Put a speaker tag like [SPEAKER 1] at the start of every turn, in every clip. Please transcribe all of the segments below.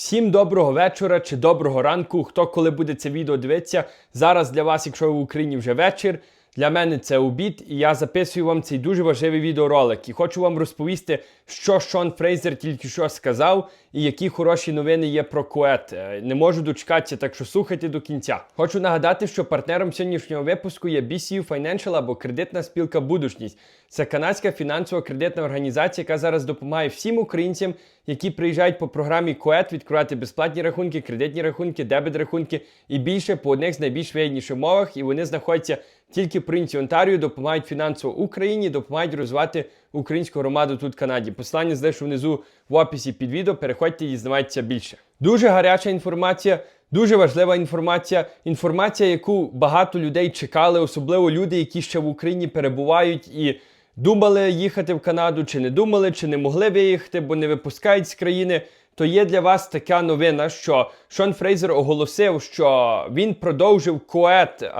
[SPEAKER 1] Всім доброго вечора чи доброго ранку. Хто коли буде це відео дивитися. Зараз для вас, якщо ви в Україні вже вечір, для мене це обід, і я записую вам цей дуже важливий відеоролик. І хочу вам розповісти, що Шон Фрейзер тільки що сказав, і які хороші новини є про Кует. Е, Не можу дочекатися, так що слухайте до кінця. Хочу нагадати, що партнером сьогоднішнього випуску є BCU Financial або кредитна спілка Будучність. Це канадська фінансово кредитна організація, яка зараз допомагає всім українцям, які приїжджають по програмі КОЕТ відкривати безплатні рахунки, кредитні рахунки, дебет рахунки і більше по одних з найбільш вигідніших мовах. І вони знаходяться тільки принці Онтаріо, допомагають фінансово Україні, допомагають розвивати українську громаду тут в Канаді. Посилання залишу внизу в описі під відео. Переходьте і дізнавайтеся більше. Дуже гаряча інформація. Дуже важлива інформація, інформація, яку багато людей чекали, особливо люди, які ще в Україні перебувають і думали їхати в Канаду, чи не думали, чи не могли виїхати, бо не випускають з країни. То є для вас така новина, що Шон Фрейзер оголосив, що він продовжив коет,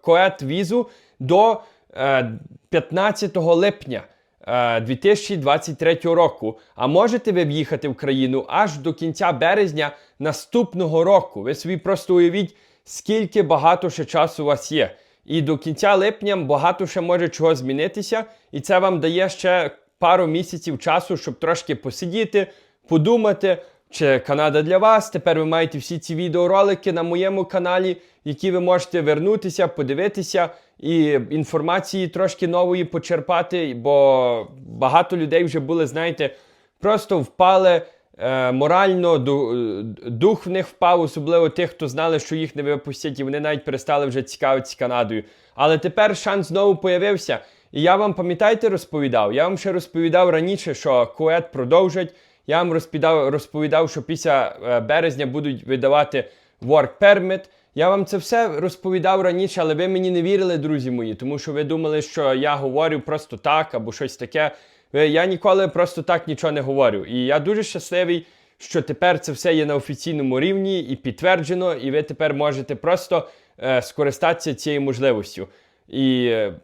[SPEAKER 1] коет візу до е, 15 липня. е, 2023 року. А можете ви в'їхати в країну аж до кінця березня наступного року. Ви собі просто уявіть, скільки багато ще часу у вас є. І до кінця липня багато ще може чого змінитися, і це вам дає ще пару місяців часу, щоб трошки посидіти, подумати, чи Канада для вас. Тепер ви маєте всі ці відеоролики на моєму каналі, які ви можете вернутися, подивитися і інформації трошки нової почерпати, бо багато людей вже були, знаєте, просто впали. Е, морально дух в них впав, особливо тих, хто знали, що їх не випустять, і вони навіть перестали вже цікавитися Канадою. Але тепер шанс знову появився. І я вам пам'ятаєте, розповідав? Я вам ще розповідав раніше, що Кует продовжать. Я вам розповідав, розповідав, що після е, березня будуть видавати work permit. Я вам це все розповідав раніше, але ви мені не вірили, друзі мої, тому що ви думали, що я говорю просто так або щось таке. Ви- Я ніколи просто так нічого не говорю. І я дуже щасливий, що тепер це все є на офіційному рівні і підтверджено, і ви тепер можете просто е, скористатися цією можливістю. І, е,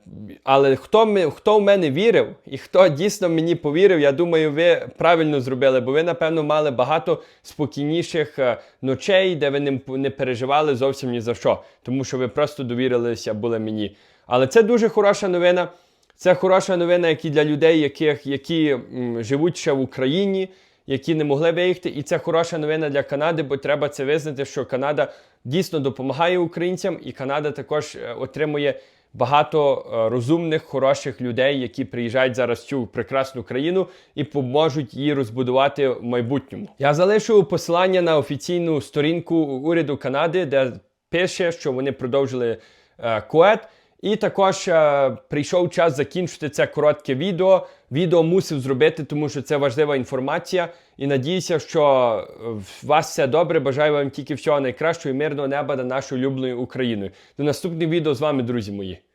[SPEAKER 1] але хто, ми, хто в мене вірив і хто дійсно мені повірив, я думаю, ви правильно зробили, бо ви, напевно, мали багато спокійніших е, ночей, де ви не, не переживали зовсім ні за що, тому що ви просто довірилися були мені. Але це дуже хороша новина. Це хороша новина, як і для людей, яких, які м, живуть ще в Україні, які не могли виїхати. І це хороша новина для Канади, бо треба це визнати, що Канада дійсно допомагає українцям, і Канада також е, отримує багато е, розумних, хороших людей, які приїжджають зараз в цю прекрасну країну і поможуть її розбудувати в майбутньому. Я залишу посилання на офіційну сторінку уряду Канади, де пише, що вони продовжили е, КОЕТ. І також е, прийшов час закінчити це коротке відео. Відео мусив зробити, тому що це важлива інформація. І надіюся, що у вас все добре. Бажаю вам тільки всього найкращого і мирного неба над нашою улюбленою Україною. До наступних відео з вами, друзі мої.